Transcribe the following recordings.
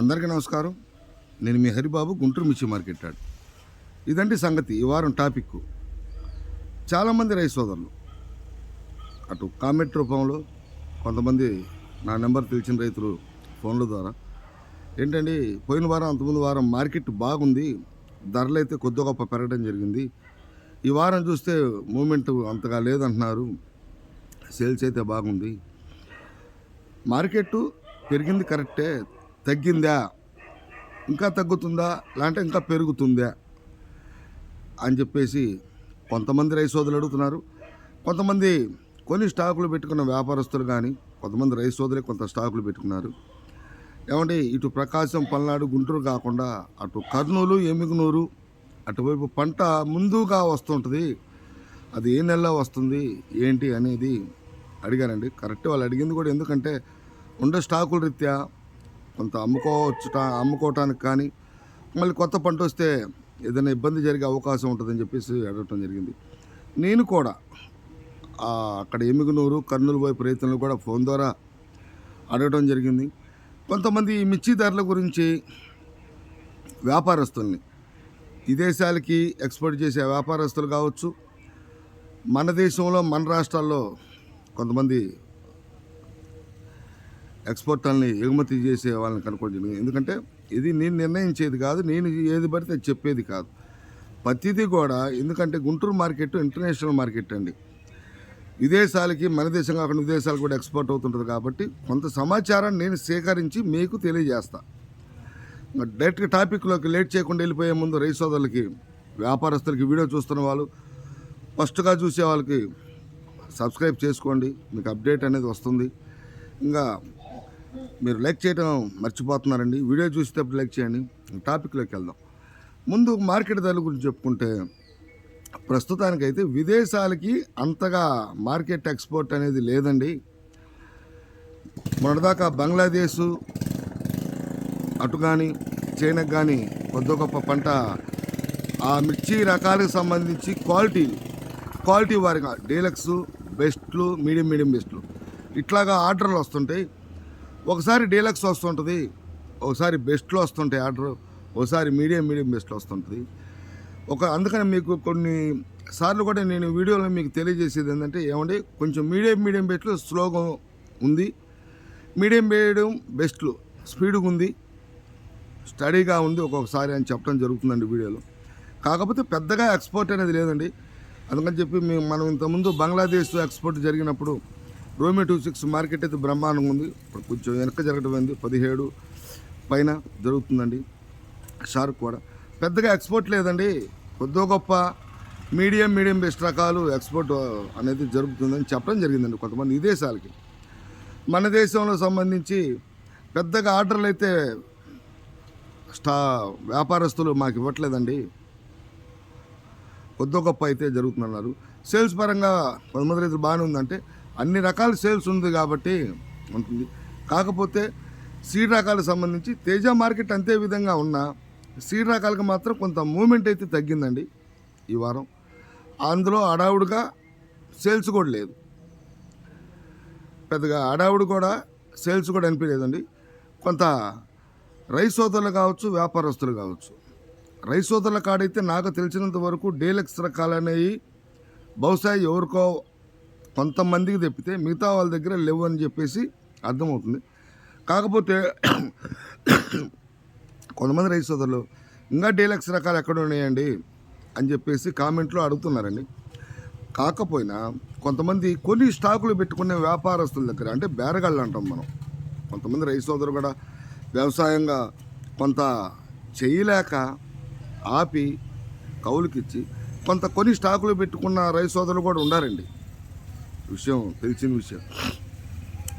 అందరికీ నమస్కారం. నేను మీ హరిబాబు గుంటూరు మిర్చి మార్కెట్ యార్డ్ ఇదండి సంగతి ఈ వారం టాపిక్ చాలామంది రైతు సోదరులు అటు కామెంట్ రూపంలో కొంతమంది నా నెంబర్ తెలిసిన రైతులు ఫోన్ల ద్వారా ఏంటండి పోయిన వారం అంతకుముందు వారం మార్కెట్ బాగుంది ధరలు అయితే కొద్ది గొప్ప పెరగడం జరిగింది. ఈ వారం చూస్తే మూమెంట్ అంతగా లేదంటున్నారు సేల్స్ అయితే బాగుంది. మార్కెట్ పెరిగింది కరెక్టే తగ్గిందా? ఇంకా తగ్గుతుందా? లేదంటే ఇంకా పెరుగుతుందా? అని చెప్పేసి కొంతమంది రైతు సోదరులు అడుగుతున్నారు. కొంతమంది కొన్ని స్టాకులు పెట్టుకున్న వ్యాపారస్తులు కానీ కొంతమంది రైతు సోదరులే కొంత స్టాకులు పెట్టుకున్నారు. ఏమంటే ఇటు ప్రకాశం పల్నాడు గుంటూరు కాకుండా అటు కర్నూలు ఎమిగనూరు అటువైపు పంట ముందుగా వస్తుంటుంది. అది ఏ నెలలో వస్తుంది ఏంటి అనేది అడిగారండి. కరెక్ట్ వాళ్ళు అడిగింది కూడా ఎందుకంటే ఉండే స్టాకుల రీత్యా కొంత అమ్ముకోవచ్చు అమ్ముకోవటానికి కానీ మళ్ళీ కొత్త పంట వస్తే ఏదైనా ఇబ్బంది జరిగే అవకాశం ఉంటుందని చెప్పేసి అడగటం జరిగింది. నేను కూడా అక్కడ ఎమిగనూరు కర్నూలు వైపు రైతులను కూడా ఫోన్ ద్వారా అడగటం జరిగింది. కొంతమంది ఈ మిర్చి ధరల గురించి వ్యాపారస్తుల్ని విదేశాలకి ఎక్స్పోర్ట్ చేసే వ్యాపారస్తులు కావచ్చు మన దేశంలో మన రాష్ట్రాల్లో కొంతమంది ఎక్స్పోర్టర్ని ఎగుమతి చేసే వాళ్ళని కనుక్కోవడం జరిగింది. ఎందుకంటే ఇది నేను నిర్ణయించేది కాదు నేను ఏది పడితే చెప్పేది కాదు. ప్రతిదీ కూడా ఎందుకంటే గుంటూరు మార్కెట్ ఇంటర్నేషనల్ మార్కెట్ అండి. విదేశాలకి మన దేశం కాకుండా విదేశాలకు కూడా ఎక్స్పోర్ట్ అవుతుంటుంది కాబట్టి కొంత సమాచారాన్ని నేను సేకరించి మీకు తెలియజేస్తా. డైరెక్ట్గా టాపిక్లోకి లేట్ చేయకుండా వెళ్ళిపోయే ముందు రైతు సోదరులకి వ్యాపారస్తులకి వీడియో చూస్తున్న వాళ్ళు ఫస్ట్గా చూసే వాళ్ళకి సబ్స్క్రైబ్ చేసుకోండి. మీకు అప్డేట్ అనేది వస్తుంది. ఇంకా మీరు లైక్ చేయడం మర్చిపోతున్నారండి. వీడియో చూసేటప్పుడు లైక్ చేయండి. టాపిక్లోకి వెళ్దాం. ముందు మార్కెట్ ధరల గురించి చెప్పుకుంటే ప్రస్తుతానికైతే విదేశాలకి అంతగా మార్కెట్ ఎక్స్పోర్ట్ అనేది లేదండి. మొన్నదాకా బంగ్లాదేశ్ అటు కానీ చైనాకు కానీ కొద్ది గొప్ప పంట ఆ మిర్చి రకాలకు సంబంధించి క్వాలిటీ క్వాలిటీ వారిగా డీలక్స్ బెస్ట్లు మీడియం మీడియం బెస్ట్లు. ఇట్లాగా ఆర్డర్లు వస్తుంటాయి. ఒకసారి డీలక్స్ వస్తుంటుంది ఒకసారి బెస్ట్లో వస్తుంటాయి ఆర్డర్ ఒకసారి మీడియం మీడియం బెస్ట్లో వస్తుంటుంది. ఒక అందుకని మీకు కొన్ని సార్లు కూడా నేను వీడియోలో మీకు తెలియజేసేది ఏంటంటే ఏమండి కొంచెం మీడియం మీడియం బెస్ట్లో స్లోగా ఉంది. మీడియం మీడియం బెస్ట్లు స్పీడ్గా ఉంది స్టడీగా ఉంది ఒక్కొక్కసారి అని చెప్పడం జరుగుతుందండి వీడియోలో. కాకపోతే పెద్దగా ఎక్స్పోర్ట్ అనేది లేదండి. అందుకని చెప్పి మేము మనం ఇంతకుముందు బంగ్లాదేశ్ ఎక్స్పోర్ట్ జరిగినప్పుడు రోమి టూ సిక్స్ మార్కెట్ అయితే బ్రహ్మాండంగా ఉంది. ఇప్పుడు కొంచెం వెనక జరగటం అయింది పదిహేడు పైన జరుగుతుందండి. షార్క్ కూడా. పెద్దగా ఎక్స్పోర్ట్ లేదండి. కొద్దో గొప్ప మీడియం మీడియం బెస్ట్ రకాలు ఎక్స్పోర్ట్ అనేది జరుగుతుందని చెప్పడం జరిగిందండి కొంతమంది విదేశాలకి మన దేశంలో సంబంధించి పెద్దగా ఆర్డర్లు అయితే స్టా వ్యాపారస్తులు మాకు ఇవ్వట్లేదండి. కొద్దో గొప్ప అయితే జరుగుతుందన్నారు. సేల్స్ పరంగా కొంతమంది రైతులు బాగానే ఉందంటే అన్ని రకాల సేల్స్ ఉంది కాబట్టి ఉంటుంది. కాకపోతే సీడ్ రకాలకు సంబంధించి తేజ మార్కెట్ అంతే విధంగా ఉన్న సీడ్ రకాలకు మాత్రం కొంత మూమెంట్ అయితే తగ్గిందండి ఈ వారం. అందులో అడావుడిగా సేల్స్ కూడా లేదు. పెద్దగా అడావుడు కూడా సేల్స్ కూడా అనిపించలేదండి. కొంత రైస్ సోదరులు కావచ్చు వ్యాపారస్తులు కావచ్చు. రైస్ సోదరుల కాడైతే నాకు తెలిసినంత వరకు డీలక్స్ రకాలు అనేవి బహుశా ఎవరికో కొంతమందికి తెప్పితే మిగతా వాళ్ళ దగ్గర లేవు అని చెప్పేసి అర్థమవుతుంది. కాకపోతే కొంతమంది రైతు సోదరులు ఇంకా డీలక్స్ రకాలు ఎక్కడ ఉన్నాయండి? అని చెప్పేసి కామెంట్లో అడుగుతున్నారండి. కాకపోయినా కొంతమంది కొన్ని స్టాకులు పెట్టుకునే వ్యాపారస్తుల దగ్గర అంటే బేరగాళ్ళు అంటాం మనం కొంతమంది రైతు సోదరులు కూడా వ్యవసాయంగా కొంత చేయలేక ఆపి కౌలుకిచ్చి కొంత కొన్ని స్టాకులు పెట్టుకున్న రైతు సోదరులు కూడా ఉండారండి విషయం తెలిసిన విషయం.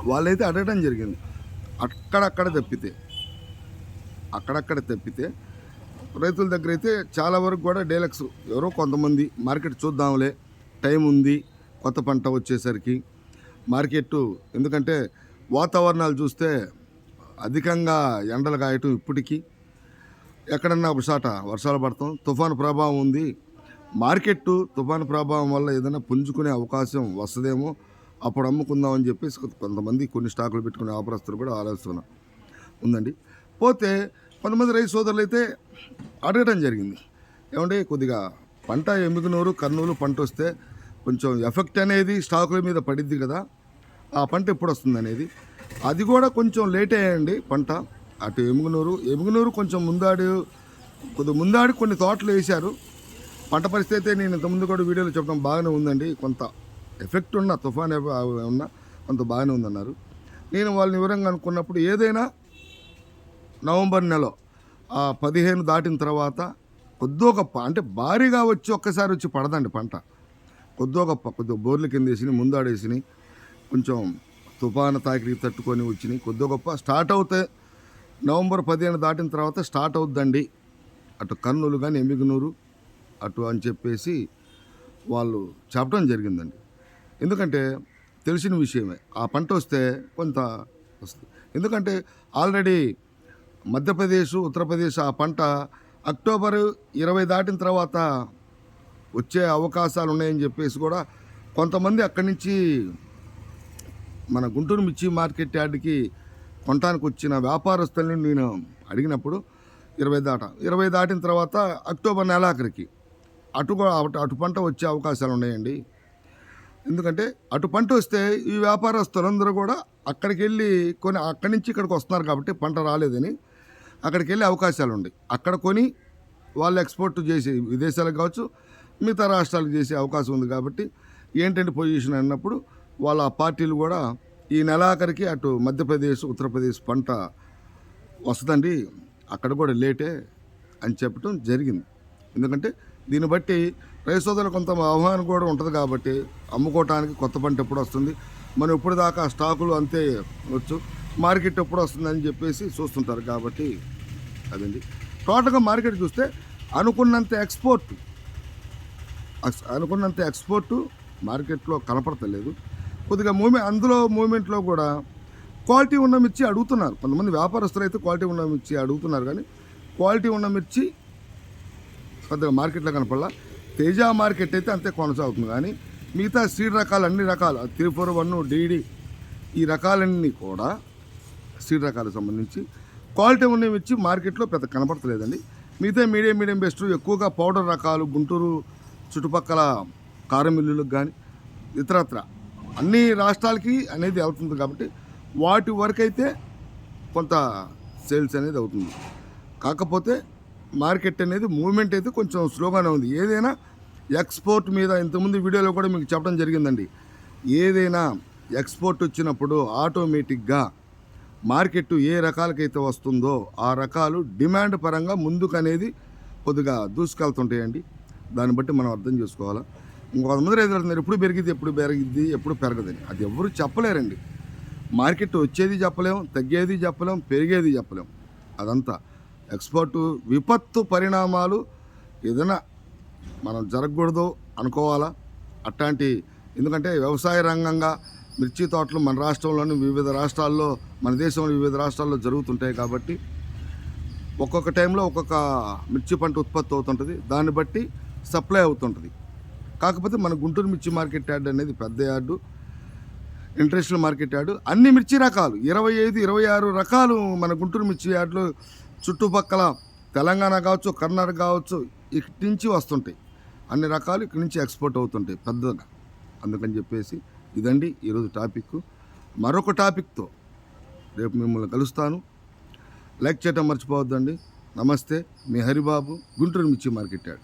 వాళ్ళైతే అడగడం జరిగింది. అక్కడక్కడ తప్పితే అక్కడక్కడ తప్పితే రైతుల దగ్గర అయితే చాలా వరకు కూడా డీలక్స్ ఎవరో కొంతమంది మార్కెట్ చూద్దాంలే టైం ఉంది కొత్త పంట వచ్చేసరికి. మార్కెట్ ఎందుకంటే వాతావరణాలు చూస్తే అధికంగా ఎండలు కాయటం ఇప్పటికీ. ఎక్కడన్నా ఒకసాట వర్షాలు పడతాం తుఫాను ప్రభావం ఉంది మార్కెట్ తుఫాను ప్రభావం వల్ల ఏదైనా పుంజుకునే అవకాశం వస్తుందేమో అప్పుడు అమ్ముకుందామని చెప్పేసి కొంతమంది కొన్ని స్టాకులు పెట్టుకునే వ్యాపారస్తులు కూడా ఆలోచన ఉందండి. పోతే కొంతమంది రైతు సోదరులు అయితే అడగటం జరిగింది. ఏమంటే కొద్దిగా పంట ఎమ్మికనూరు కర్నూలు పంట వస్తే కొంచెం ఎఫెక్ట్ అనేది స్టాకుల మీద పడిద్ది కదా. ఆ పంట ఎప్పుడు వస్తుంది అనేది. అది కూడా కొంచెం లేట్ అయ్యండి పంట. అటు ఎముగునూరు ఎముగునూరు కొంచెం ముందాడు కొద్ది ముందాడి కొన్ని తోటలు వేశారు. పంట పరిస్థితి అయితే నేను ఇంతకుముందు కూడా వీడియోలో చెప్పడం బాగానే ఉందండి. కొంత ఎఫెక్ట్ ఉన్న తుఫాన్ ఉన్న కొంత బాగానే ఉందన్నారు. నేను వాళ్ళని వివరంగా అనుకున్నప్పుడు ఏదైనా నవంబర్ నెల ఆ పదిహేను దాటిన తర్వాత కొద్దో గొప్ప అంటే భారీగా వచ్చి ఒక్కసారి వచ్చి పడదండి పంట. కొద్దో గొప్ప కొద్దిగా బోర్ల కింద వేసినాయి ముందాడేసినాయి కొంచెం తుఫాను తాకిడికి తట్టుకొని వచ్చినాయి కొద్దో గొప్ప స్టార్ట్ అవుతే నవంబర్ పదిహేను దాటిన తర్వాత స్టార్ట్ అవుద్దండి. అటు కర్నూలు కానీ ఎమ్మిగనూరు అటు అని చెప్పేసి వాళ్ళు చెప్పడం జరిగిందండి. ఎందుకంటే తెలిసిన విషయమే. ఆ పంట వస్తే కొంత వస్తుంది. ఎందుకంటే ఆల్రెడీ మధ్యప్రదేశ్ ఉత్తరప్రదేశ్ ఆ పంట అక్టోబర్ ఇరవై దాటిన తర్వాత వచ్చే అవకాశాలు ఉన్నాయని చెప్పేసి కూడా కొంతమంది అక్కడి నుంచి మన గుంటూరు మిర్చి మార్కెట్ యార్డ్కి కొనటానికి వచ్చిన వ్యాపారస్తుల్ని నేను అడిగినప్పుడు ఇరవై దాట ఇరవై దాటిన తర్వాత అక్టోబర్ నెలాఖరికి అటు కూడా అటు అటు పంట వచ్చే అవకాశాలు ఉన్నాయండి. ఎందుకంటే అటు పంట వస్తే ఈ వ్యాపారస్తులందరూ కూడా అక్కడికి వెళ్ళి కొని అక్కడి నుంచి ఇక్కడికి వస్తున్నారు కాబట్టి పంట రాలేదని అక్కడికి వెళ్ళే అవకాశాలు ఉన్నాయి అక్కడ కొని వాళ్ళు ఎక్స్పోర్ట్ చేసే విదేశాలకు కావచ్చు మిగతా రాష్ట్రాలకు చేసే అవకాశం ఉంది కాబట్టి ఏంటంటే పొజిషన్ అన్నప్పుడు వాళ్ళ పార్టీలు కూడా ఈ నెలాఖరికి అటు మధ్యప్రదేశ్ ఉత్తరప్రదేశ్ పంట వస్తుందండి. అక్కడ కూడా లేటే అని చెప్పడం జరిగింది. ఎందుకంటే దీన్ని బట్టి రైతు సోదరులు కొంత ఆహ్వానం కూడా ఉంటుంది కాబట్టి అమ్ముకోవటానికి కొత్త పంట ఎప్పుడు వస్తుంది? మనం ఇప్పుడు దాకా స్టాకులు అంతే వచ్చు మార్కెట్ ఎప్పుడు వస్తుందని చెప్పేసి చూస్తుంటారు కాబట్టి అదండి. టోటల్గా మార్కెట్ చూస్తే అనుకున్నంత ఎక్స్పోర్ట్ అనుకున్నంత ఎక్స్పోర్టు మార్కెట్లో కనపడతలేదు. కొద్దిగా మూమెంట్ అందులో మూమెంట్లో కూడా క్వాలిటీ ఉన్న మిర్చి అడుగుతున్నారు. కొంతమంది వ్యాపారస్తులు అయితే క్వాలిటీ ఉన్న మిర్చి అడుగుతున్నారు కానీ క్వాలిటీ ఉన్న మిర్చి పెద్దగా మార్కెట్లో కనపడాల. తేజ మార్కెట్ అయితే అంతే కొనసాగుతుంది. కానీ మిగతా సీడ్ రకాలు అన్ని రకాలు త్రీ ఫోర్ వన్ డీడీ ఈ రకాలన్నీ కూడా సీడ్ రకాలకు సంబంధించి క్వాలిటీ ఉన్నవి ఇచ్చి మార్కెట్లో పెద్ద కనపడతలేదండి. మిగతా మీడియం మీడియం బెస్ట్ ఎక్కువగా పౌడర్ రకాలు గుంటూరు చుట్టుపక్కల కారం మిల్లులకు కానీ ఇతరత్ర అన్ని రాష్ట్రాలకి అనేది అవుతుంది కాబట్టి వాటి వరకు అయితే కొంత సేల్స్ అనేది అవుతుంది. కాకపోతే మార్కెట్ అనేది మూవ్మెంట్ అయితే కొంచెం స్లోగానే ఉంది. ఏదైనా ఎక్స్పోర్ట్ మీద ఇంతకుముందు వీడియోలో కూడా మీకు చెప్పడం జరిగిందండి. ఏదైనా ఎక్స్పోర్ట్ వచ్చినప్పుడు ఆటోమేటిక్గా మార్కెట్ ఏ రకాలకైతే వస్తుందో ఆ రకాలు డిమాండ్ పరంగా ముందుకు అనేది కొద్దిగా దూసుకెళ్తుంటాయండి. దాన్ని బట్టి మనం అర్థం చేసుకోవాలా? ఇంకొంతమంది రైతులు అంటున్నారు ఎప్పుడు పెరిగింది ఎప్పుడు పెరిగిద్ది ఎప్పుడు పెరగదని. అది ఎవరు చెప్పలేరండి. మార్కెట్ వచ్చేది చెప్పలేం తగ్గేది చెప్పలేం పెరిగేది చెప్పలేం. అదంతా. ఎక్స్పోర్ట్ విపత్తు పరిణామాలు ఏదైనా మనం జరగకూడదు అనుకోవాలా? అట్లాంటి ఎందుకంటే వ్యవసాయ రంగంగా మిర్చి తోటలు మన రాష్ట్రంలోని వివిధ రాష్ట్రాల్లో మన దేశంలో వివిధ రాష్ట్రాల్లో జరుగుతుంటాయి కాబట్టి ఒక్కొక్క టైంలో ఒక్కొక్క మిర్చి పంట ఉత్పత్తి అవుతుంటుంది. దాన్ని బట్టి సప్లై అవుతుంటుంది. కాకపోతే మన గుంటూరు మిర్చి మార్కెట్ యార్డ్ అనేది పెద్ద యార్డు ఇంటర్నేషనల్ మార్కెట్ యార్డు అన్ని మిర్చి రకాలు ఇరవై ఐదు ఇరవై ఆరు రకాలు మన గుంటూరు మిర్చి యార్డులో చుట్టుపక్కల తెలంగాణ కావచ్చు కర్ణాటక కావచ్చు ఇక్కడి నుంచి వస్తుంటాయి. అన్ని రకాలు ఇక్కడి నుంచి ఎక్స్పోర్ట్ అవుతుంటాయి పెద్దగా. అందుకని చెప్పేసి ఇదండి ఈరోజు టాపిక్. మరొక టాపిక్తో రేపు మిమ్మల్ని కలుస్తాను. లైక్ చేయటం మర్చిపోవద్దండి. నమస్తే మీ హరిబాబు గుంటూరు మిర్చి మార్కెట్ యార్డ్.